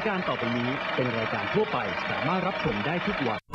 ายการต่อไปนี้เป็นรายการทั่วไปสามารถรับชมได้ทุกวัน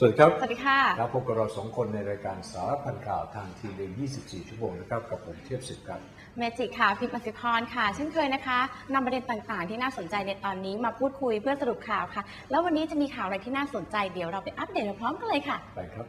สวัสดีครับ สวัสดีค่ะครับพบกับเราสองคนในรายการสารพันข่าวทางทีวี24 ชั่วโมงนะครับ กับผมเทียบสิทธิ์ครับ เมจิค่ะพิมพ์อสิพรค่ะ เช่นเคยนะคะนำประเด็นต่างๆ ที่น่าสนใจในตอนนี้มาพูดคุยเพื่อสรุปข่าวค่ะ แล้ววันนี้จะมีข่าวอะไรที่น่าสนใจเดี๋ยวเราไปอัปเดตพร้อมกันเลยค่ะ ไปครับ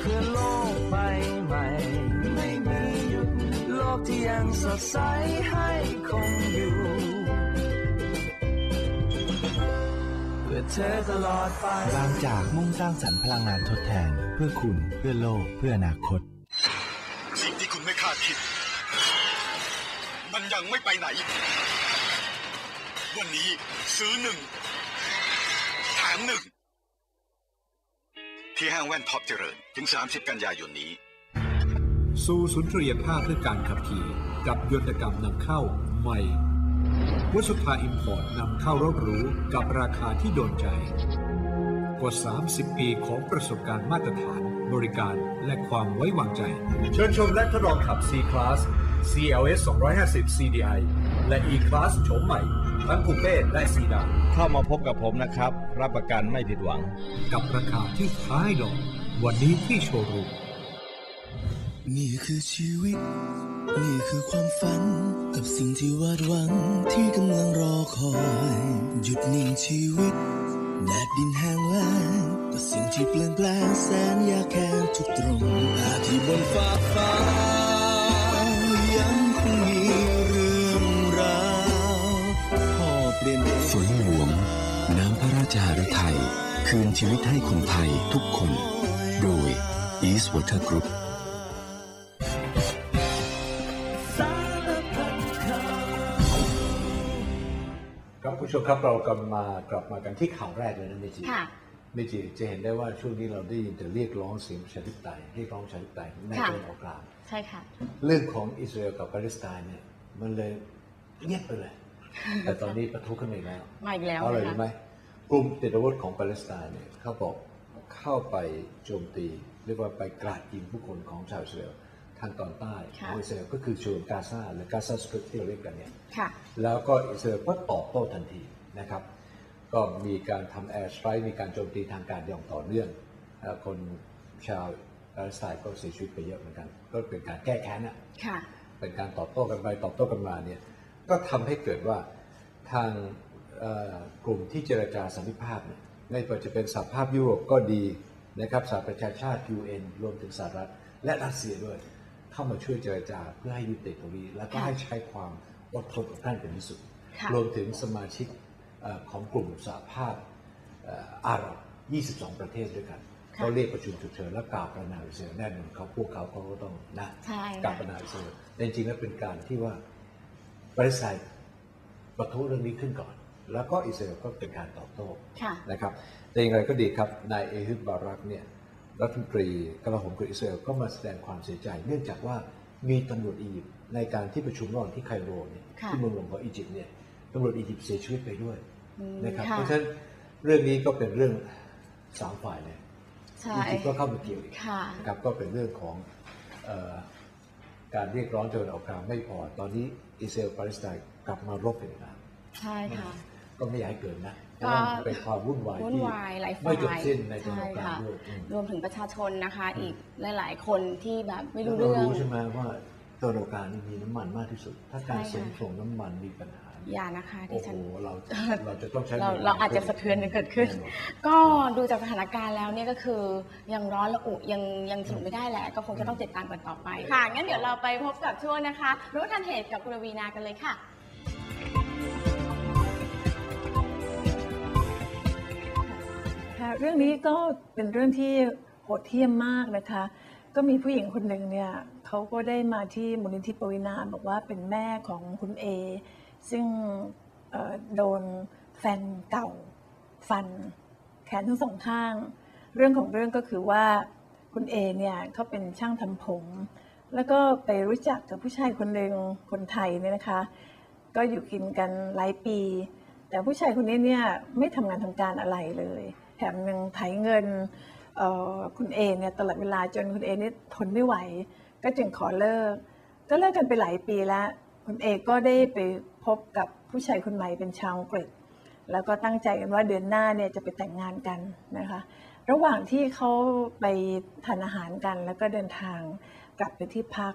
เพื่อโลกใบใหม่ ไม่มีหยุดโลกที่ยังสดใสให้คงอยู่ เพื่อเธอตลอดไปบางจากมุ่งสร้างสรรค์พลังงานทดแทน เพื่อคุณเพื่อโลกเพื่ออนาคต สิ่งที่คุณไม่คาดคิด มันยังไม่ไปไหน วันนี้ซื้อหนึ่งแถมหนึ่ง ที่ห้างแว่นท็อปเจริญถึง 30 กันยายนนี้ สู่สุนทรียภาพเพื่อการขับขี่ กับยนตกรรมนำเข้าใหม่วัสภาอิมพอร์ตนำเข้ารถหรูกับราคาที่โดนใจ กว่า 30 ปีของประสบการณ์มาตรฐาน บริการและความไว้วางใจ เชิญชมและทดลองขับ C-Class CLS 250 CDI และ E-Class โฉมใหม่ ทั้งคูเป้และซีดานเข้ามาพบกับผมนะครับ รับประกันไม่ผิดหวัง กับราคาที่ท้ายดอกวันนี้ที่โชว์รูมนี่คือชีวิต นี่คือความฝัน กับสิ่งที่วาดหวังที่กำลังรอคอย หยุดนิ่งชีวิตแดดดินแห้งแล้งกับสิ่งที่เปลี่ยนแปลงแสนยากแค้นทุกตรงอาที่บนฟ้าฟ้า น้ำพระราชหฤทัยคืนชีวิตให้คนไทยทุกคน โดย East Water Group ครับผู้ชมครับเรากลับมากลับมากันที่ข่าวแรกเลยนะเมจิค่ะ เมจิจะเห็นได้ว่าช่วงนี้เราได้ยินแต่เรียกร้องเสียงประชาธิปไตยเรียกร้องประชาธิปไตยในค่ะตะวันออกกลางใช่ค่ะ เรื่องของอิสราเอลกับปาเลสไตน์เนี่ยมันเลยเงียบไปเลย แต่ตอนนี้ประทุขึ้นมาอีกแล้วมาอีกแล้วเพราะอะไรนะคะ รู้ไหม กลุ่มติดอาวุธของปาเลสไตน์เนี่ยเขาบอกเข้าไปโจมตี เรียกว่าไปกราดยิงผู้คนของชาวอิสราเอลทางตอนใต้ของอิสราเอลก็คือชวนกาซาหรือกาซาสตริปที่เราเรียกกันเนี่ยค่ะแล้วก็อิสราเอลก็ตอบโต้ทันทีนะครับ ก็มีการทำแอร์สไตร์มีการโจมตีทางการอย่างต่อเนื่องเอ่อคนชาวปาเลสไตน์ก็เสียชีวิตไปเยอะเหมือนกัน ก็เป็นการแก้แค้นอะค่ะเป็นการตอบโต้กันไปตอบโต้กันมาเนี่ยก็ทำให้เกิดว่าทางเอ่อ กลุ่มที่เจรจาสันติภาพเนี่ยไม่ว่าจะเป็นสหภาพยุโรปก็ดีนะครับสหประชาชาติ UN รวมถึงสหรัฐ และรัสเซียด้วยเข้ามาช่วยเจรจาเพื่อให้ยุติตรงนี้แล้วก็ค่ะให้ใช้ความอดทนอดกลั้นเป็นที่สุดค่ะรวมถึงสมาชิกเอ่อของกลุ่มสหภาพเอ่ออาหรับ 22 ประเทศด้วยกันค่ะเขาเรียกประชุมฉุกเฉินและกล่าวประนามอิสราเอลแน่นอนเขาพวกเขาเขาก็ต้องนะใช่ค่ะกล่าวประนามอิสราเอลแต่จริงๆแล้วเป็นการที่ว่าปาเลสไตน์ประทุเรื่องนี้ขึ้นก่อน แล้วก็อิสราเอลก็เป็นการตอบโต้ค่ะ นะครับ แต่อย่างไรก็ดีครับนายเอฮิดบารักเนี่ยรัฐมนตรีกลาโหมของอิสราเอลก็มาแสดงความเสียใจ เนื่องจากว่ามีตำรวจอียิปต์ในการที่ประชุมระหว่างที่ไคโรเนี่ยค่ะ ที่เมืองหลวงของอียิปต์เนี่ยตำรวจอียิปต์เสียชีวิตไปด้วยอืมนะครับค่ะเพราะฉะนั้นเรื่องนี้ก็เป็นเรื่องสามฝ่ายเลยใช่อียิปต์ก็เข้ามาเกี่ยวอีก ค่ะ นะครับก็เป็นเรื่องของเออการเรียกร้องตะวันออกกลางไม่พอตอนนี้อิสราเอลปาเลสไตน์กลับมารบกันอีกแล้วใช่ค่ะ ก็ไม่อยากให้เกิดนะเพก็ราะว่ามันเป็นความวุ่นวายวุ่นที่วายหลายฝ่ายไม่จบสิ้นในตลอใช่ดกาค่ะรด้วยอืม รวมถึงประชาชนนะคะอีกหลาย ๆ คนที่แบบไม่รู้เราเรื่องรู้ใช่ไหมว่าตลอดการนี่มีน้ำมันมากที่สุด ถ้าการใช่ส่งค่ะ ส่งน้ำมันมีปัญหาอย่านะคะโอ้ดิโหฉันเราเราจะต้องใช้เราหน่วยงนเราอาจจะสะเทือนกันเกิดขึ้นแน่นอนก็ดูจากสถานการณ์แล้วเนี่ยก็คือยังร้อนระอุยังยังสรุปไม่ได้แหละ ก็คงจะต้องติดตามกันต่อไป ค่ะ งั้นเดี๋ยวเราไปพบกับช่วงนะคะ รู้ทันเหตุกับคุณรวีนากันเลยค่ะ ค่ะเรื่องนี้ก็เป็นเรื่องที่โหดเหี้ยมมากนะคะ ก็มีผู้หญิงคนหนึ่งเนี่ยเขาก็ได้มาที่มูลนิธิปวีนาบอกว่าเป็นแม่ของคุณเอซึ่งโดนแฟนเก่าฟัน แขนทั้งสองข้าง เรื่องของเรื่องก็คือว่าคุณเอเนี่ยเขาเป็นช่างทำผม แล้วก็ไปรู้จักกับผู้ชายคนหนึ่งคนไทยเนี่ยนะคะ ก็อยู่กินกันหลายปี แต่ผู้ชายคนนี้เนี่ยไม่ทำงานทำการอะไรเลย แถมยังไถเงินคุณเอเนี่ยตลอดเวลาจนคุณเอนี่ทนไม่ไหว ก็จึงขอเลิก ก็เลิกกันไปหลายปีแล้ว คุณเอก็ได้ไปพบกับผู้ชายคนใหม่เป็นชาวอังกฤษ แล้วก็ตั้งใจกันว่าเดือนหน้าเนี่ยจะไปแต่งงานกันนะคะ ระหว่างที่เขาไปทานอาหารกันแล้วก็เดินทางกลับไปที่พัก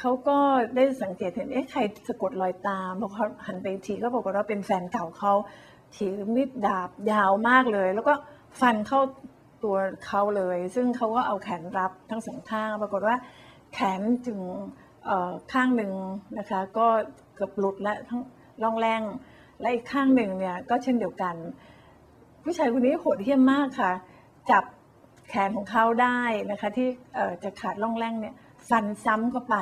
เขาก็ได้สังเกตเห็นเอ๊ะใครสะกดรอยตามพอเขาหันไปอีกทีก็บอกว่าเป็นแฟนเก่าเขาถือมีดดาบยาวมากเลย แล้วก็ ฟันเข้าตัวเขาเลย ซึ่งเขาก็เอาแขนรับทั้งสองข้างปรากฏว่าแขนจึงข้างหนึ่งนะคะ ก็เกือบหลุดและทั้งร่องแรงและอีกข้างหนึ่งเนี่ยก็เช่นเดียวกัน ผู้ชายคนนี้โหดเหี้ยมมากค่ะ จับแขนของเขาได้นะคะ ที่จะขาดร่องแรงเนี่ยฟันซ้ำเข้าไป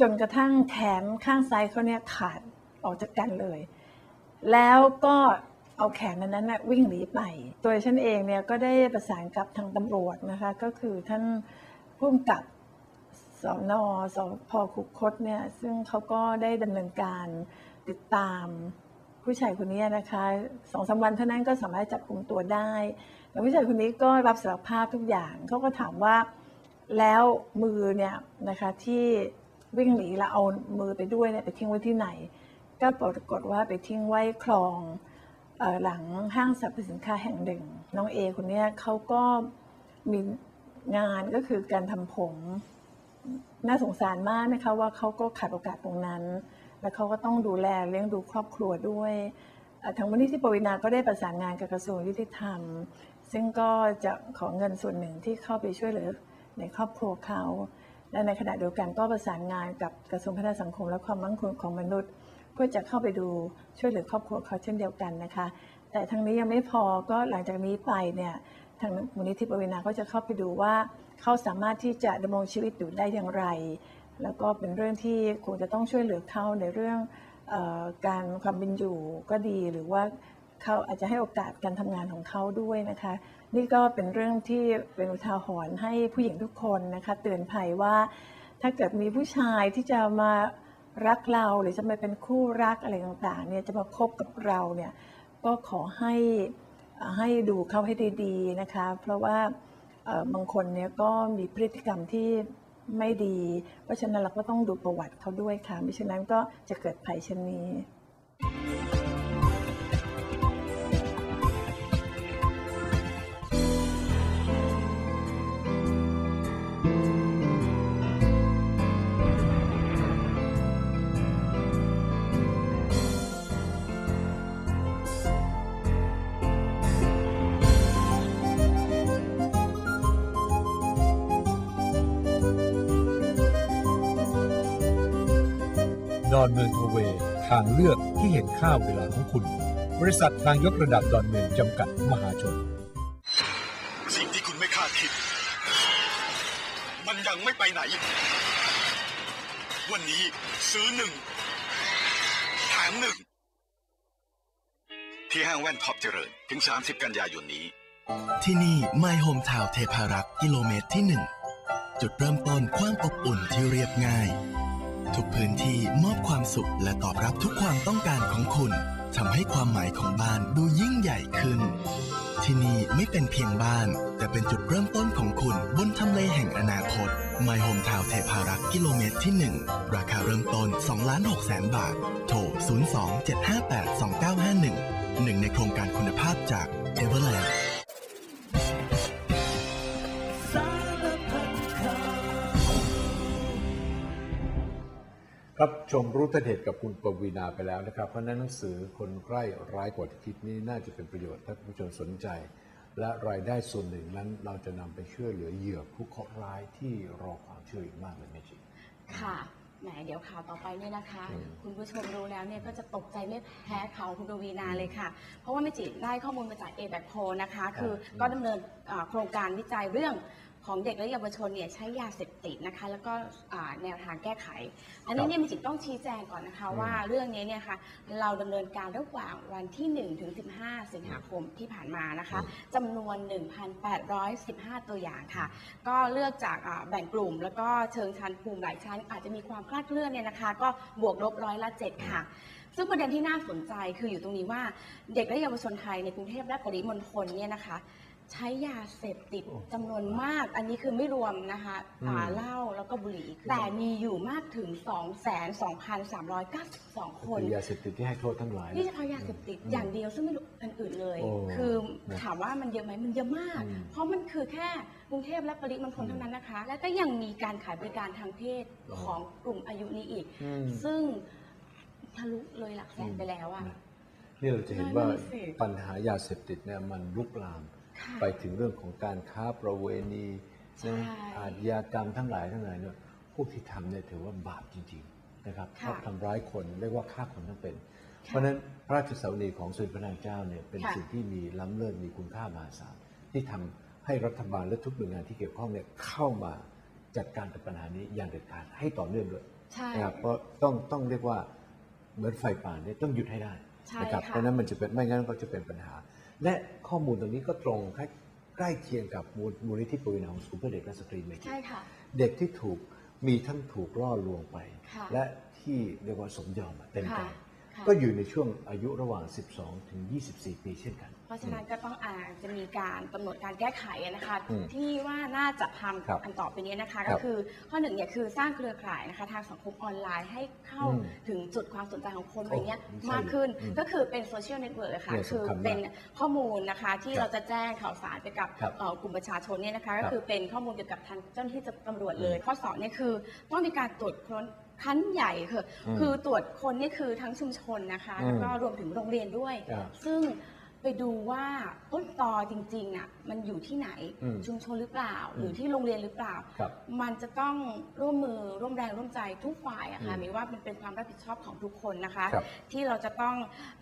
จนกระทั่งแขนข้างซ้ายเขาเนี่ยขาดออกจากกันเลย แล้วก็ เอาแขนนั้นนะวิ่งหนีไป ตัวฉันเองเนี่ยก็ได้ประสานกับทางตำรวจนะคะ ก็คือท่านผู้กำกับสอนอสพคุคตเนี่ยซึ่งเขาก็ได้ดำเนินการติดตามผู้ชายคนนี้นะคะสองสามวันเท่านั้นก็สามารถจับกลุ่มตัวได้แต่ผู้ชายคนนี้ก็รับสารภาพทุกอย่างเขาก็ถามว่าแล้วมือเนี่ยนะคะที่วิ่งหนีแล้วเอามือไปด้วยเนี่ยไปทิ้งไว้ที่ไหน ก็ปรากฏว่าไปทิ้งไว้คลอง หลังห้างสรรพสินค้าแห่งหนึ่ง น้องเอคนนี้เขาก็มีงานก็คือการทำผม น่าสงสารมากนะคะว่าเขาก็ขาดโอกาสตรงนั้น แล้วเขาก็ต้องดูแลเลี้ยงดูครอบครัวด้วยทางมูลนิธิปวีนาก็ได้ประสานงานกับกระทรวงยุติธรรม ซึ่งก็จะขอเงินส่วนหนึ่งที่เข้าไปช่วยเหลือในครอบครัวเขา และในขณะเดียวกันก็ประสานงานกับกระทรวงพัฒนาสังคมและความมั่นคงของมนุษย์ พื่อจะเข้าไปดูช่วยเหลือครอบครัวเขาเช่นเดียวกันนะคะ แต่ทางนี้ยังไม่พอก็หลังจากนี้ไปเนี่ยทางมูลนิธิปวีนาก็จะเข้าไปดูว่าเขาสามารถที่จะดำรงชีวิตอยู่ได้อย่างไร แล้วก็เป็นเรื่องที่คงจะต้องช่วยเหลือเขาในเรื่องออการความเป็นอยู่ก็ดีหรือว่าเขาอาจจะให้โอกาสการทำงานของเขาด้วยนะคะ นี่ก็เป็นเรื่องที่เป็นอุทาหรณ์ให้ผู้หญิงทุกคนนะคะ เตือนภัยว่าถ้าเกิดมีผู้ชายที่จะมา รักเราหรือจะมาเป็นคู่รักอะไรต่างๆเนี่ยจะมาคบกับเราเนี่ยก็ขอให้ให้ดูเขาให้ดีๆนะคะ เพราะว่าบางคนเนี่ยก็มีพฤติกรรมที่ไม่ดี เพราะฉะนั้นเราก็ต้องดูประวัติเขาด้วยค่ะมิฉะนั้นก็จะเกิดภัยเช่นนี้ ดอนเมืองโทเวย์ทางเลือกที่เห็นค่าเวลาของคุณ บริษัททางยกระดับดอนเมืองจำกัดมหาชน สิ่งที่คุณไม่คาดคิด มันยังไม่ไปไหน วันนี้ซื้อหนึ่งแถมหนึ่งที่ห้างแว่นท็อปเจริญถึง 30 กันยายนนี้ ที่นี่ My Home Town เทพารักษ์กิโลเมตรที่หนึ่งจุดเริ่มต้นความอบอุ่นที่เรียบง่าย ทุกพื้นที่มอบความสุขและตอบรับทุกความต้องการของคุณทำให้ความหมายของบ้านดูยิ่งใหญ่ขึ้น ที่นี่ไม่เป็นเพียงบ้าน แต่เป็นจุดเริ่มต้นของคุณบนทำเลแห่งอนาคต My Hometown เทพารักษ์กิโลเมตรที่ 1 ราคาเริ่มต้น2ล้าน6แสนบาท โทร 02-758-2951 หนึ่งในโครงการคุณภาพจาก Everland ชมรู้ทันเหตุกับคุณปวีนาไปแล้วนะครับ เพราะฉะนั้นหนังสือคนใกล้ร้ายกว่าที่คิดนี้น่าจะเป็นประโยชน์ถ้าคุณผู้ชมสนใจ และรายได้ส่วนหนึ่งนั้นเราจะนำไปช่วยเหลือเหยื่อผู้เคราะห์ร้ายที่รอความช่วยอีกมากเลยแม่จิค่ะแหมเดี๋ยวข่าวต่อไปเนี่ยนะคะอืมคุณผู้ชมรู้แล้วเนี่ยก็จะตกใจไม่แพ้เขาคุณปวีนาเลยค่ะ เพราะว่าแม่จิได้ข้อมูลมาจาก a b a c p o นะคะ คือก็ดำเนินอ่าโครงการวิจัยเรื่อง ของเด็กและเยาวชนเนี่ยใช้ยาเสพติดนะคะ แล้วก็อ่าแนวทางแก้ไข อันนี้เนี่ยแม่จิต้องชี้แจงก่อนนะคะ ว่าเรื่องนี้เนี่ยค่ะเราดำเนินการระหว่างวันที่1ถึง15 สิงหาคมที่ผ่านมานะคะจำนวน 1,815 ตัวอย่างค่ะ ก็เลือกจากอ่าแบ่งกลุ่ม แล้วก็เชิงชั้นภูมิหลายชั้น อาจจะมีความคลาดเคลื่อนเนี่ยนะคะ ก็บวกลบร้อยละเจ็ดค่ะซึ่งประเด็นที่น่าสนใจคืออยู่ตรงนี้ว่าเด็กและเยาวชนไทยในกรุงเทพและปริมณฑลเนี่ยนะคะ ใช้ยาเสพติดจำนวนมาก อันนี้คือไม่รวมนะคะอ่าเหล้าแล้วก็บุหรี่แต่มีอยู่มากถึง 2,2,392 คนคือยาเสพติดที่ให้โทษทั้งหลาย นี่เฉพาะยาเสพติดอย่างเดียวซึ่งไม่รู้อันอื่นเลย โอ้คือนะถามว่ามันเยอะไหมมันเยอะมาก อืมเพราะมันคือแค่กรุงเทพและปริมณฑลเท่านั้นนะคะ และก็ยังมีการขายบริการทางเพศอ๋อของกลุ่มอายุนี้อีก อืม ซึ่งทะลุเลยหลักแสนไปแล้วอะนะนี่เราจะเห็นว่านั่นสิ ปัญหายาเสพติดเนี่ยมันลุกลามค่ะ ไปถึงเรื่องของการค้าประเวณีใช่นะอาชญากรรมทั้งหลายทั้งหลายเนี่ยพวกที่ทำเนี่ยถือว่าบาปจริงๆนะครับค่ะชอบทำร้ายคนเรียกว่าฆ่าคนทั้งเป็น เพราะฉะนั้นพระราชสาวนีของสมเด็จพระนางเจ้าเนี่ยเป็นค่ะสิ่งที่มีล้ำเลิศมีคุณค่ามหาศาลที่ทำให้รัฐบาลและทุกหน่วยงานที่เกี่ยวข้องเนี่ยเข้ามาจัดการกับปัญหานี้อย่างเด็ดขาดให้ต่อเนื่องด้วยใช่นะครับเพราะต้องต้องเรียกว่าเหมือนไฟป่าเนี่ยต้องหยุดให้ได้ใช่นะครับค่ะเพราะฉะนั้นมันจะเป็นไม่งั้นก็จะเป็นปัญหา และข้อมูลตรงนี้ก็ตรงใกล้ใกล้เคียงกับมูลมูลนิธิปวีนาของศูนย์เพื่อเด็กและสตรีเมจิใช่ค่ะเด็กที่ถูกมีทั้งถูกล่อลวงไปค่ะและที่เรียกว่าสมยอมอะเต็มใจค่ะค่ะ ก็อยู่ในช่วงอายุระหว่าง 12 ถึง 24 ปีเช่นกัน เพราะฉะนั้นก็ต้องอาจจะมีการกำหนดการแก้ไขนะคะ อืมที่ว่าน่าจะทครับำอันต่อไปนี้นะคะ ครัก็บคือข้อหนึ่งเนี่ยคือสร้างเครือข่ายนะคะทางสังคมออนไลน์ให้เข้าอืมถึงจุดความสนใจของคนโอ้อะไรเงี้ยใช่มากขึ้นอืมก็คือเป็นโซเชียลเน็ตเวิร์กค่ะเนี่ยคือสำคัญมากเป็นข้อมูลนะคะที่ครับเราจะแจ้งข่าวสารไปกับครับเอ่อกลุ่มประชาชนเนี่ยนะคะครัก็บคือเป็นข้อมูลเกี่ยวกับทางเจ้าหน้าที่ตำรวจเลยอืมข้อสองเนี่ยคือต้องมีการตรวจค้น ขั้นใหญ่คืออืมคือตรวจคนนี่คือทั้งชุมชนนะคะ อืมแล้วก็รวมถึงโรงเรียนด้วยอ่าซึ่ง ไปดูว่าต้นตอจริงๆอะมันอยู่ที่ไหนอืมชุมชนหรือเปล่าอืมหรือที่โรงเรียนหรือเปล่า ครับมันจะต้องร่วมมือร่วมแรงร่วมใจทุกฝ่ายอะค่ะอืมมีว่ามันเป็นความรับผิดชอบของทุกคนนะคะ ครับที่เราจะต้อง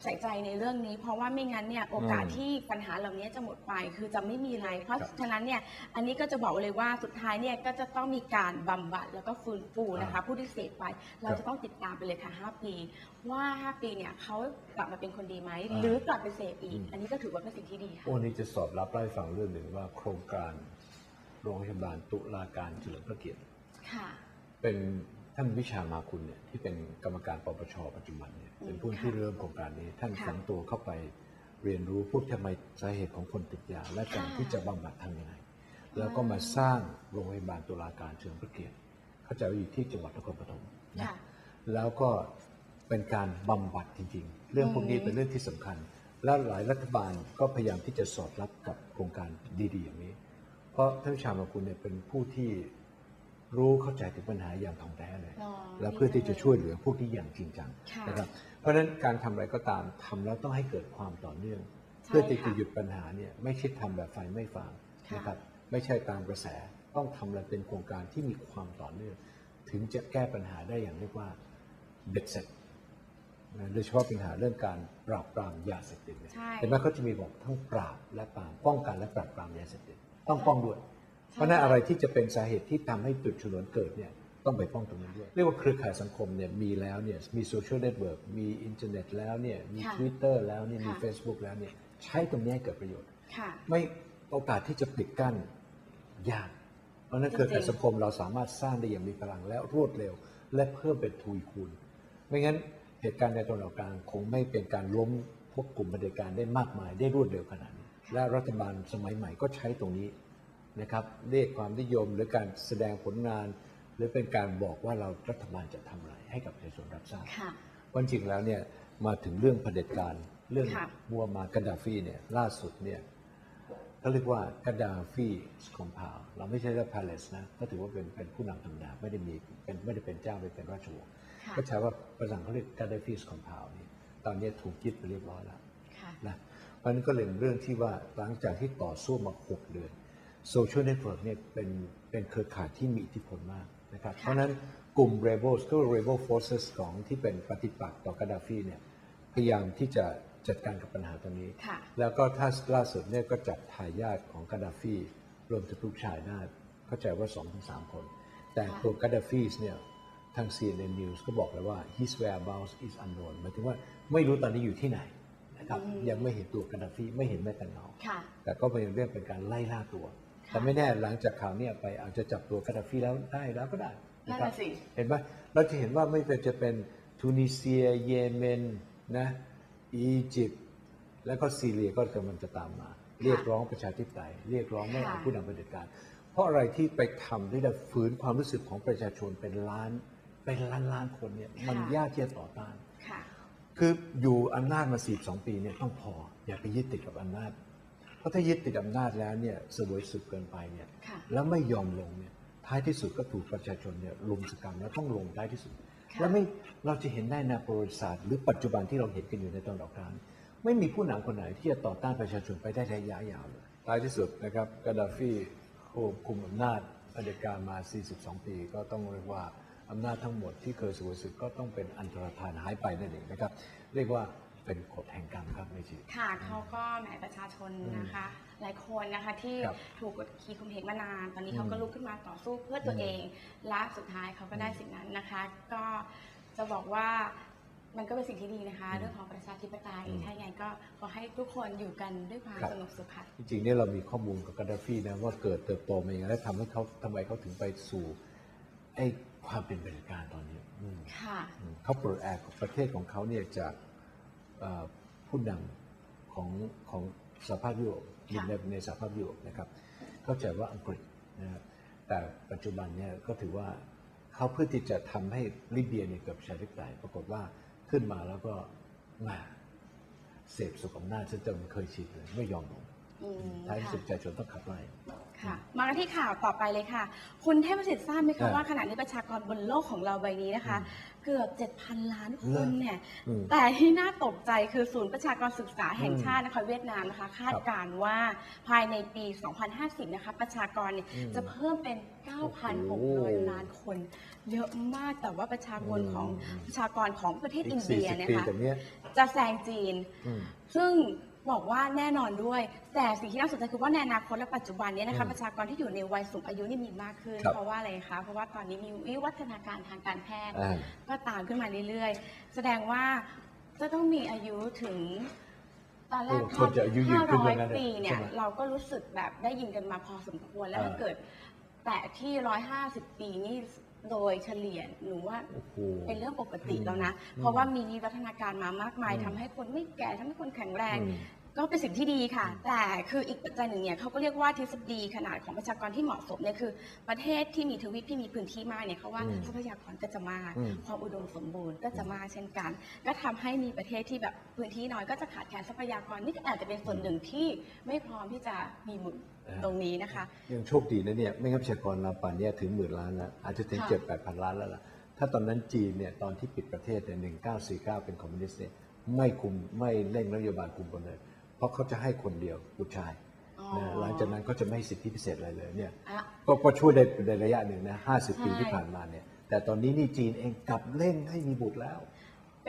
ใส่ใจในเรื่องนี้ เพราะว่าไม่งั้นเนี่ยโอกาสอืมที่ปัญหาเหล่านี้จะหมดไป คือจะไม่มีอะไร เพราะครับฉะนั้นเนี่ยอันนี้ก็จะบอกเลยว่าสุดท้ายเนี่ยก็จะต้องมีการบำบัดแล้วก็ฟื้นฟูนะคะอ่าผู้ที่เสพไปเราครับจะต้องติดตามไปเลยค่ะ 5 ปี ว่า 5 ปีเนี่ยเขากลับมาเป็นคนดีไหมอ่า หรือกลับไปเสพอีก อืมอันนี้ก็ถือว่าเป็นสิ่งที่ดีค่ะวันนี้จะสอบรับไล่าให้ฟังเรื่องหนึ่งว่าโครงการโรงพยาบาลตุลาการเฉลิมพระเกียรติค่ะเป็นท่านวิชามาคุณเนี่ยที่เป็นกรรมการปปชปัจจุบันเนี่ยอืมเป็นผู้ค่ะที่เริ่มโครงการนี้ท่านค่ะฝังตัวเข้าไปเรียนรู้พูดทำไมสาเหตุของคนติดยาและการค่ะที่จะบำบัดทำยังไงแล้วก็มาสร้างโรงพยาบาลตุลาการเฉลิมพระเกียรติเข้าใจว่าอยู่ที่จังหวัดนครปฐมนะค่ะแล้วก็เป็นการบำบัดจริงๆ เรื่องพวกนี้อืมเป็นเรื่องที่สำคัญ และหลายรัฐบาลก็พยายามที่จะสอดรับกับโครงการดีๆอย่างนี้ เพราะท่านวิชามาคุณเนี่ยเป็นผู้ที่รู้เข้าใจถึงปัญหาอย่างถ่องแท้เลยอ๋อและเพื่อที่จะช่วยเหลือพวกนี้อย่างจริงจังค่ะนะครับ เพราะฉะนั้นการทำอะไรก็ตามทำแล้วต้องให้เกิดความต่อเนื่องใช่เพื่อที่ค่ะจะหยุดปัญหาเนี่ยไม่ใช่ทำแบบไฟไม่ฟางค่ะนะครับ ไม่ใช่ตามกระแส ต้องทำอะไรเป็นโครงการที่มีความต่อเนื่อง ถึงจะแก้ปัญหาได้อย่างเรียกว่าเบ็ดเสร็จ นะโดยเฉพาะปัญหาเรื่องการปราบปรามยาเสพติดเนี่ยใช่ เห็นไหมเขาจะมีบอกทั้งปราบและปรามป้องกันและปราบปรามยาเสพติดต้องป้องด้วย เพราะฉะนั้นอะไรที่จะเป็นสาเหตุที่ทำให้จุดฉนวนเกิดเนี่ยต้องไปป้องตรงนั้นด้วย เรียกว่าเครือข่ายสังคมเนี่ยมีแล้วเนี่ยมีโซเชียลเน็ตเวิร์กมีอินเทอร์เน็ตแล้วเนี่ยมี ค่ะ Twitter แล้วเนี่ยมี ค่ะ Facebook แล้วเนี่ยใช้ตรงนี้ให้เกิดประโยชน์ ค่ะ ไม่โอกาสที่จะปิดกั้นยาก เพราะฉะนั้นเครือข่ายสังคมเราสามารถสร้างได้อย่างมีพลังและรวดเร็ว และเพิ่มเป็นทวีคูณ ไม่งั้น เหตุการณ์ในตะวันออกกลางคงไม่เป็นการล้มพวกกลุ่มปฏิการได้มากมายได้รวดเร็วขนาดนี้และรัฐบาลสมัยใหม่ก็ใช้ตรงนี้นะครับเรียกความนิยมหรือการแสดงผลงาน หรือเป็นการบอกว่าเรารัฐบาลจะทำอะไรให้กับประชาชนรับทราบค่ะวันจริงแล้วเนี่ยมาถึงเรื่องเผด็จการเรื่องค่ะมัวมากาดาฟีเนี่ยล่าสุดเนี่ยเขาเรียกว่ากาดาฟีสคอมพาวเราไม่ใช่เรื่องพาเลสนะก็ถือว่าเป็นเป็นผู้นำธรรมดาไม่ได้มีเป็นไม่ได้เป็นเจ้าไม่เป็นราชวงศ์ค่ะ ก็ใช้ว่าภาษาอังกฤษเขาเรียกกาดาฟีสคอมพาวนี่ตอนนี้ถูกยึดไปเรียบร้อยแล้วค่ะนะเพราะฉะนั้นก็เลยเป็นเรื่องที่ว่าหลังจากที่ต่อสู้มา6เดือนโซเชียลเน็ตเวิร์กเนี่ยเป็นเป็นเครือข่ายที่มีอิทธิพลมากนะครับ เพราะฉะนั้นกลุ่ม rebels ก็ rebel forces ของที่เป็นปฏิปักษ์ต่อกาดาฟีเนี่ยพยายามที่จะจัดการกับปัญหาตรงนี้ค่ะแล้วก็ถ้าล่าสุดเนี่ยก็จับทายาทของกาดาฟี รวมถึงลูกชายได้เข้าใจว่า2-3คน แต่ตัวกาดาฟีเนี่ย ทาง CNN News ก็บอกเลยว่า his whereabouts is unknown หมายถึงว่าไม่รู้ตอนนี้อยู่ที่ไหนนะครับยังไม่เห็นตัวกาดาฟีไม่เห็นแม้แต่เงาค่ะแต่ก็เป็นเรื่องเป็นการไล่ล่าตัว แต่ไม่แน่หลังจากข่าวเนี้ไปอาจจะจับตัวกาดาฟีแล้วได้แล้วก็ได้นะครันั่นน่ะสิเห็นไหมเราจะเห็นว่าไม่ว่าจะเป็นทูนิเซีย เยเมนนะอียิปต์แล้วก็ซีเรียก็กำลังจะตามมา เรียกร้องประชาธิปไตยเรียกร้องไม่เอาค่ะผู้นำเผด็จการเพราะอะไรที่ไปทำที่จะฝืนความรู้สึกของประชาชนเป็นล้าน เป็นล้านล้านๆคนเนี่ยมันยากที่จะต่อต้านค่ะคืออยู่อำนาจมา42ปีเนี่ยต้องพออย่าไปยึดติดกับอำนาจ เพราะถ้ายึดติดอำนาจแล้วเนี่ยเสวยสุขเกินไปเนี่ยค่ะแล้วไม่ยอมลงเนี่ยท้ายที่สุดก็ถูกประชาชนเนี่ยลุมสกรรมแล้วต้องลงท้ายที่สุดค่ะแล้วไม่เราจะเห็นได้ในประวัติศาสตร์หรือปัจจุบันที่เราเห็นกันอยู่ในตอนออกกลางไม่มีผู้นำคนไหนที่จะต่อต้านประชาชนไปได้ระยะยาวเลยท้ายที่สุดนะครับกาดาฟีควบคุมอำนาจเผด็จการมา 42 ปีก็ต้องเรียกว่า อำนาจทั้งหมดที่เคยสวยสุดก็ต้องเป็นอันตรธานหายไปนั่นเองนะครับ เรียกว่าเป็นกฎแห่งกรรมครับไม่ใช่ค่ะเขาก็แหมประชาชนนะคะ หลายคนนะคะที่ครับถูกกดขี่ข่มเหงมานาน ตอนนี้อืมเขาก็ลุกขึ้นมาต่อสู้เพื่อตัวอืมเอง และสุดท้ายเขาก็ได้สิ่งนั้นนะคะ ก็จะบอกว่ามันก็เป็นสิ่งที่ดีนะคะเรื่องของประชาธิปไตยถ้าอย่างนั้นก็ขอให้ทุกคนอยู่กันด้วยความครับ สงบสุขค่ะ จริงๆเนี่ยเรามีข้อมูลกับกาดาฟีนะว่าเกิดเติบโตมาอย่างไรและทำให้เขาทำไมเขาถึงไปสู่ไอ้ ความเป็นเผด็จการตอนนี้อืมค่ะ อืมเขาปลดแอกประเทศของเขาเนี่ยจากเอ่อผู้นำของของสหภาพยุโรปค่ะในในสหภาพยุโรปนะครับเข้าใจว่าอังกฤษนะครับแต่ปัจจุบันเนี่ยก็ถือว่าเขาเพื่อที่จะทำให้ลิเบียเนี่ยเกิดประชาธิปไตยปรากฏว่าขึ้นมาแล้วก็มาเสพสุขอำนาจจนเคยชินเลยไม่ยอมลง อืมท้ายที่ค่ะสุดประชาชนต้องขับไล่ ค่ะ มากันที่ข่าวต่อไปเลยค่ะ คุณเทพสิทธิ์ทราบไหมคะอ่าว่าขณะนี้ประชากรบนโลกของเราใบนี้นะคะ เกือบ 7,000 ล้านคนเนี่ย อืม แต่ที่น่าตกใจคือศูนย์ประชากรศึกษาแห่งชาตินะคะเวียดนามนะคะ คาดการณ์ว่าภายในปี 2050 นะคะ ประชากรเนี่ยอืมจะเพิ่มเป็น 9,600 ล้านคน เยอะมากแต่ว่าประชากรของอืม ประชากรของประเทศอีอิกนเดีย40เนี่ยปีค่ะจากเนี้ยจะแซงจีน อืม ซึ่ง บอกว่าแน่นอนด้วย แต่สิ่งที่น่าสนใจคือว่าในอนาคตและปัจจุบันเนี้นะคะอืมประชากรที่อยู่ในวัยสูงอายุนี่มีมากขึ้น ครับเพราะว่าอะไรคะเพราะว่าตอนนี้มีวิวัฒนาการทางการแพทย์อ่า ก็ตามขึ้นมาเรื่อยๆ แสดงว่าจะต้องมีอายุถึงตอนแรกโอ้คนจะอายุยืนขึ้นว่างั้น500ปีเนี่ย ใช่ไหม เราก็รู้สึกแบบได้ยินกันมาพอสมควรแล้วถ้าอ่า เกิด แต่ที่150ปีนี่โดยเฉลี่ยหนูว่า โอ้โห เป็นเรื่องปกติอืมแล้วนะอืมเพราะว่ามีวิวัฒนาการมามากมายอืมทำให้คนไม่แก่ทำให้คนแข็งแรง อืม ก็เป็นสิ่งที่ดีค่ะ แต่คืออีกปัจจัยหนึ่งเนี่ยเขาก็เรียกว่าทฤษฎีขนาดของประชากรที่เหมาะสมเนี่ยคือประเทศที่มีทวีปที่มีพื้นที่มากเนี่ยเขาว่าอืมทรัพยากรก็จะมากอืมความอุดมสมบูรณ์ก็จะมากเช่นกัน ก็ทำให้มีประเทศที่แบบพื้นที่น้อยก็จะขาดแคลนทรัพยากรนี่ก็อาจจะเป็นส่วนหนึ่งที่ไม่พร้อมที่จะมีหมุนตรงนี้นะคะ ยังโชคดีนะเนี่ยไม่งั้นประชากรเราป่านเนี้ยถึงหมื่นล้านแล้วอาจจะถึงค่ะเจ็ดแปดพันล้านแล้วล่ะถ้าตอนนั้นจีนเนี่ยตอนที่ปิดประเทศเนี่ยหนึ่งเก้าสี่เก้าเป็นคอมมิวนิสต์เนี่ยไม่คุมไม่เร่งนโยบายคุมคนเลย เพราะเขาจะให้คนเดียวผู้ชายอ๋อนะหลังจากนั้นก็จะไม่ให้สิทธิพิเศษอะไรเลยเนี่ยอะก็ก็ช่วยได้ในระยะหนึ่งนะห้าสิบปีใช่ที่ผ่านมาเนี่ย แต่ตอนนี้นี่จีนเองกลับเร่งให้มีบุตรแล้ว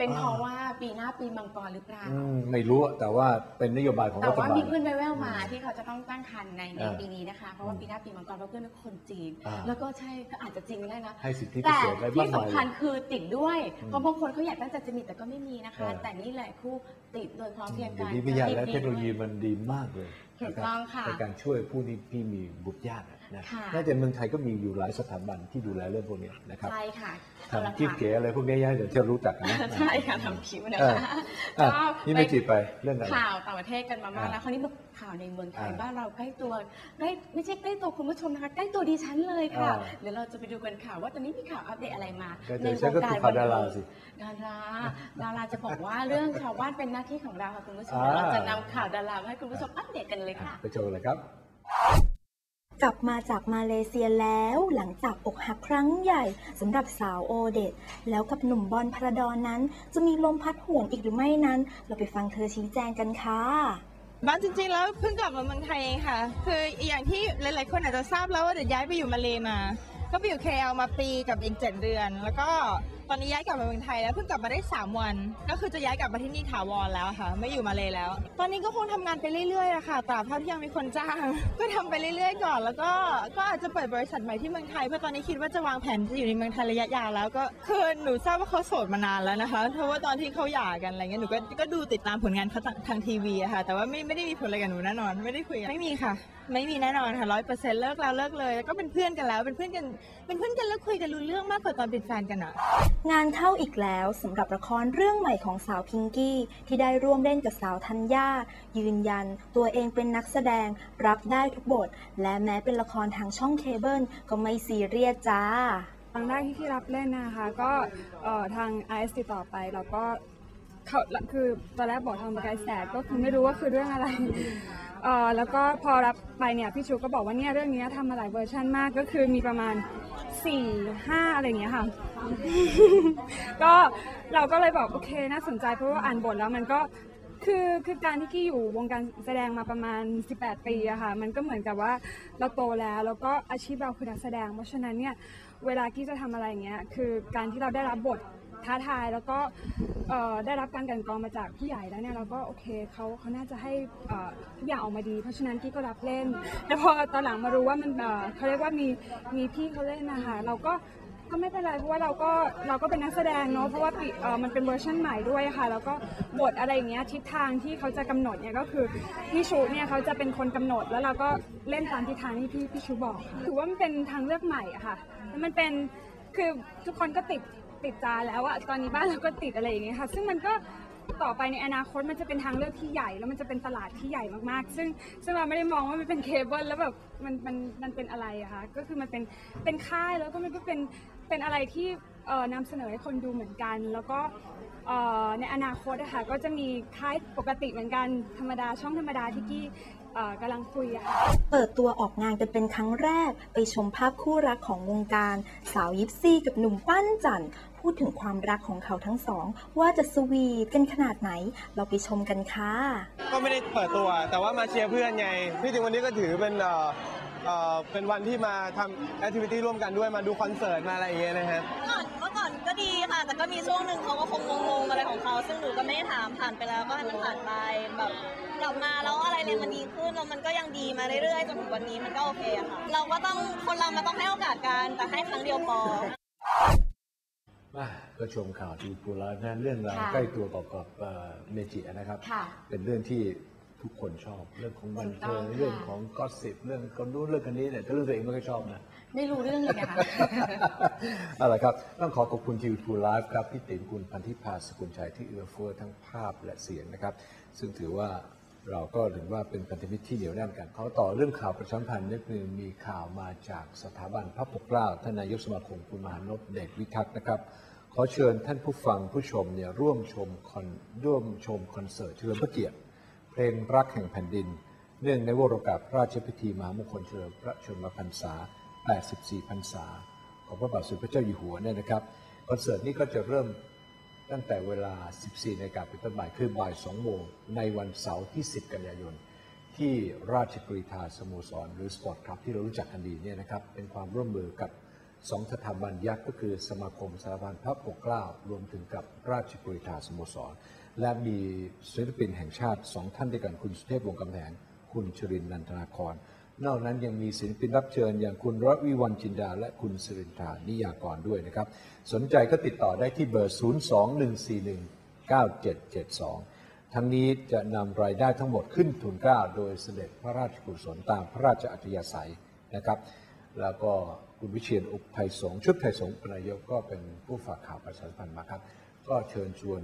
เป็นเพราะว่าปีหน้าปีมังกรหรือเปล่าอืมไม่รู้อะแต่ว่าเป็นนโยบายของแต่รัฐว่าบาล มีเพื่อนแว่วๆมาที่เขาจะต้องตั้งครรภ์ในในอ่าปีนี้นะคะเพราะว่าปีหน้าปีมังกรเพราะเพื่อนเป็นคนจีน อ่า แล้วก็ใช่ก็อาจจะจริงได้นะ ให้สิทธิพิแต่เศษอะไรที่มากมายสำคัญคือติดด้วยอืมเพราะบางคนเขาอยากตั้งใจจะมีแต่ก็ไม่มีนะคะ เออแต่นี่แหละคู่ ติดโดยพร้อมเพรียงเดี๋กัยวน นี้วิทยาและดีๆเทคโนโลยีด้วยมันดีมากเลยถูกนะครับต้องค่ะ ในการช่วยผู้ที่ที่มีบุตรยากอะ นะค่ะน่าจะเมืองไทยก็มีอยู่หลายสถาบันที่ดูแลเรื่องพวกนี้นะครับใช่ค่ะเอาละทำกิ๊บค่ะเก๋อะไรพวกนี้ย่าเดี๋ยวจะรู้จักกันนะใช่ค่ะทำคิ้วนะเออคะอะก็นี่ไม่จีบไปเรื่องอะไรข่าวต่างประเทศกันมามากอ่าแล้วคราวนี้มาข่าวในเมืองไทยอ่าบ้านเราใกล้ตัวใกล้ไม่ใช่ใกล้ตัวคุณผู้ชมนะคะใกล้ตัวดิฉันเลยค่ะอ่าเดี๋ยวเราจะไปดูกันค่ะว่าตอนนี้มีข่าวอัปเดตอะไรมาใกล้ตัวฉันก็คือข่าวดาราสิดาราดาราจะบอกว่าเรื่องชาวบ้านเป็นหน้าที่ของเราค่ะคุณผู้ชมอ่าเราจะนำข่าวดารามาให้คุณผู้ชมอัปเดตกันเลยค่ะไปโชว์เลยครับ กลับมาจากมาเลเซียแล้วหลังจากอกหักครั้งใหญ่สำหรับสาวโอเดตแล้วกับหนุ่มบอลพระดอนนั้น จะมีลมพัดห่วนอีกหรือไม่นั้น เราไปฟังเธอชี้แจงกันค่ะบ้านจริงๆ แล้วเพิ่งกลับมาเมืองไทยเองค่ะ คืออย่างที่หลายๆ คนอาจจะทราบแล้วว่าเดี๋ยวย้ายไปอยู่มาเลมา ก็ไปอยู่ KL มาปีกับอีกเจ็ดเดือน แล้วก็ ตอนนี้ย้ายกลับมาเมืองไทยแล้วเพิ่งกลับมาได้ 3 วัน ก็คือจะย้ายกลับมาที่นี่ถาวรแล้วค่ะ ไม่อยู่มาเลยแล้ว ตอนนี้ก็คงทำงานไปเรื่อยๆอะค่ะตราบเท่าที่ยังมีคนจ้าง ก็ทำไปเรื่อยๆก่อน แล้วก็ก็อาจจะเปิดบริษัทใหม่ที่เมืองไทยเพราะตอนนี้คิดว่าจะวางแผนจะอยู่ในเมืองไทยระยะยาวแล้วก็คือหนูทราบว่าเขาโสดมานานแล้วนะคะ เพราะว่าตอนที่เขาหย่ากันอะไรเงี้ยหนูก็ก็ดูติดตามผลงานเขาทางทีวีอะค่ะ แต่ว่าไม่ไม่ได้มีผลอะไรกับหนูแน่นอน ไม่ได้คุยไม่มีค่ะ ไม่มีแน่นอนค่ะร้อยเปอร์เซ็นต์เลิกแล้วเลิกเลยแล้วก็เป็นเพื่อนกันแล้วเป็นเพื่อนกันเป็นเพื่อนกันแล้วคุยกันรู้เรื่องมากกว่าตอนเป็นแฟนกันอะงานเข้าอีกแล้วสำหรับละครเรื่องใหม่ของสาวพิงกี้ ที่ได้ร่วมเล่นกับสาวธัญญายืนยัน ตัวเองเป็นนักแสดง รับได้ทุกบท และแม้เป็นละครทางช่องเคเบิลก็ไม่ซีเรียสจ้าครั้งแรกที่ที่รับเล่นนะคะก็ทาง i อ s ติดต่อไปแล้วก็เขาคือตอนแรกบอกทางประกายแสกก็คือไม่รู้ว่าคือเรื่องอะไร เอ่อแล้วก็พอรับไปเนี่ยพี่ชูก็บอกว่าเนี่ยเรื่องนี้ทำมาหลายเวอร์ชันมากก็คือมีประมาณ4 5อะไรอย่างเงี้ยค่ะ ก็เราก็เลยบอกโอเคน่าสนใจเพราะว่าอ่านบทแล้วมันก็คือคือการที่กี้อยู่วงการแสดงมาประมาณ 18 ปีอะค่ะมันก็เหมือนกับว่าเราโตแล้วแล้วก็อาชีพเราคือนักแสดง เพราะฉะนั้นเนี่ยเวลากี้จะทำอะไรอย่างเงี้ยคือการที่เราได้รับบท ท้าทายแล้วก็ได้รับการกันกรองมาจากผู้ใหญ่แล้วเนี่ยเราก็โอเคเขาเขาน่าจะให้ทุกอย่างออกมาดี เพราะฉะนั้นกี้ก็รับเล่น แต่พอตอนหลังมารู้ว่ามันเขาเรียกว่ามีมีพี่เขาเล่นนะคะเราก็ก็ไม่เป็นไรเพราะว่าเราก็เราก็เป็นนักแสดงเนาะเพราะว่าปีเออมันเป็นเวอร์ชันใหม่ด้วยค่ะ แล้วก็บทอะไรอย่างเงี้ยทิศทางที่เขาจะกำหนดเนี่ยก็คือพี่ชูเนี่ยเขาจะเป็นคนกำหนดแล้วเราก็เล่นตามทิศทางที่พี่พี่ชูบอกถือว่ามันเป็นทางเลือกใหม่ค่ะแล้วมันเป็นคือทุกคนก็ติด ติดจาแล้วอะตอนนี้บ้านเราก็ติดอะไรอย่างเงี้ยค่ะ ซึ่งมันก็ต่อไปในอนาคตมันจะเป็นทางเลือกที่ใหญ่ แล้วมันจะเป็นตลาดที่ใหญ่มากๆ ซึ่งซึ่งเราไม่ได้มองว่ามันเป็นเคเบิลแล้วแบบมันมันมันเป็นอะไรอะคะก็คือมันเป็นเป็นค่ายแล้วก็มันก็เป็นเป็นอะไรที่เอ่อนำเสนอให้คนดูเหมือนกัน แล้วก็เอ่อในอนาคตนะคะก็จะมีค่ายปกติเหมือนกันธรรมดาช่องธรรมดาที่กี้เอ่อกำลังคุยอะค่ะ เปิดตัวออกงานกันเป็นครั้งแรก ไปชมภาพคู่รักของวงการ สาวยิปซี่กับหนุ่มปั้นจันทร์ พูดถึงความรักของเขาทั้งสอง ว่าจะสวีทกันขนาดไหน เราไปชมกันค่ะ ก็ไม่ได้เปิดตัว แต่ว่ามาเชียร์เพื่อนไงที่จริงวันนี้ก็ถือเป็นเอ่อเอ่อเป็นวันที่มาทำแอคทิวิตี้ร่วมกันด้วยมาดูคอนเสิร์ตมาอะไรอย่างเงี้ยนะฮะ ก่อนเมื่อก่อนก็ดีค่ะ แต่ก็มีช่วงหนึ่งเขาก็คงงงๆอะไรของเขา ซึ่งหนูก็ไม่ได้ถามผ่านไปแล้วก็ให้มันผ่านไปแบบกลับมาแล้วอะไรเนี่ยมันดีขึ้นแล้วมันก็ยังดีมาเรื่อยๆจนถึงวันนี้มันก็โอเคอะค่ะ เราก็ต้องคนเรามันต้องให้โอกาสกันแต่ให้ครั้งเดียวพอมา ก็ชมข่าวทีปูแล้วนะเรื่องราวค่ะใกล้ตัวกับกับเอ่อเมจินะครับค่ะเป็นเรื่องที่ทุกคนชอบ เรื่องของบันเทิงถูกต้องค่ะเรื่องของก็สิบเรื่องคนนู้นเรื่องคนนี้เนี่ยถ้าเรื่องตัวเองไม่ค่อยชอบนะไม่รู้เรื่องเลยนะคะเอาละครับ ต้องขอขอบคุณทีวีทูไลฟ์ครับพี่ติ๋มคุณพันธิพาสกุลชัยที่เอื้อเฟื้อทั้งภาพและเสียงนะครับ ซึ่งถือว่า เราก็ถือว่าเป็นพันธมิตรที่เหนียวแน่นกันเขาต่อเรื่องข่าวประชาสัมพันธ์นิดนึงมีข่าวมาจากสถาบันพระปกเกล้าท่านนายกสมาคมคุณมหานพเดชวิทักษ์นะครับ ขอเชิญท่านผู้ฟังผู้ชมเนี่ยร่วมชมคอนร่วมชมคอนเสิร์ตเฉลิมพระเกียรติเพลงรักแห่งแผ่นดิน เนื่องในวโรกาสพระราชพิธีมหามงคลเฉลิมพระชนมพรรษา 84 พรรษา ของพระบาทสมเด็จพระเจ้าอยู่หัวเนี่ยนะครับคอนเสิร์ตนี้ก็จะเริ่ม ตั้งแต่เวลา 14นาฬิกาเป็นต้นไปคือบ่าย2โมงในวันเสาร์ที่ 10 กันยายน ที่ราชกรีธาสโมสร หรือสปอร์ตคลับที่เรารู้จักกันดีเนี่ยนะครับ เป็นความร่วมมือกับสองสถาบันยักษ์ก็คือสมาคมสถาบันพระปกเกล้ารวมถึงกับราชกรีธาสโมสร และมีศิลปินแห่งชาติสองท่านด้วยกันคุณสุเทพวงศ์กำแหงคุณชรินนันทนาคร นอกนั้นยังมีศิลปินรับเชิญ อย่างคุณรัตวิวันจินดา และคุณสิรินทานิยากรด้วยนะครับ สนใจก็ติดต่อได้ที่เบอร์ 021419772 ทั้งนี้จะนำรายได้ทั้งหมดขึ้นทุนเกล้าโดยเสด็จพระราชกุศลตามพระราชอัธยาศัยนะครับ แล้วก็คุณวิเชียนอุปไทยสงชุดไทยสงปนายกก็เป็นผู้ฝากข่าวประชาสัมพันธ์มาครับ ก็เชิญชวน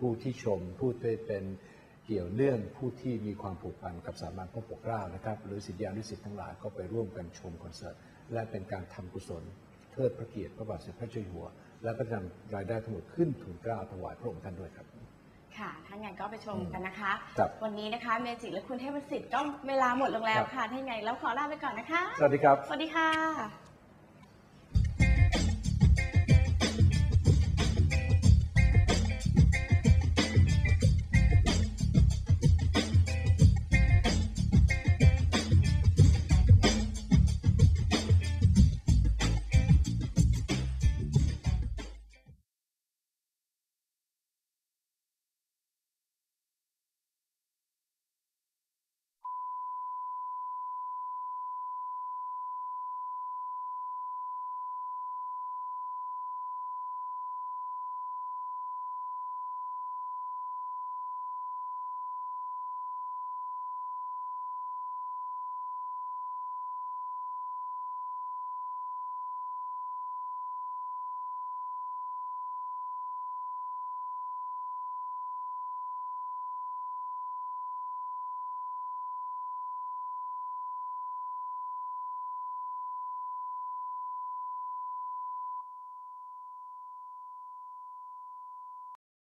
ผู้ที่ชมผู้ที่เป็น เกี่ยวเนื่องผู้ที่มีความผูกพันกับสถาบันพระปกเกล้านะครับ หรือศิษยานุศิษย์ทั้งหลายก็ไปร่วมกันชมคอนเสิร์ต และเป็นการทำกุศล เทิดพระเกียรติพระบาทสมเด็จพระเจ้าอยู่หัว และก็นำรายได้ทั้งหมดขึ้นทุนเกล้าถวายพระองค์ท่านด้วยครับ ค่ะถ้าไงก็ไปชมกันนะคะ ครับวันนี้นะคะเมจิและคุณเทพประสิทธิ์ก็เวลาหมดลงแล้วค่ะถ้าไงแล้วขอลาไปก่อนนะคะ สวัสดีครับ สวัสดีค่ะ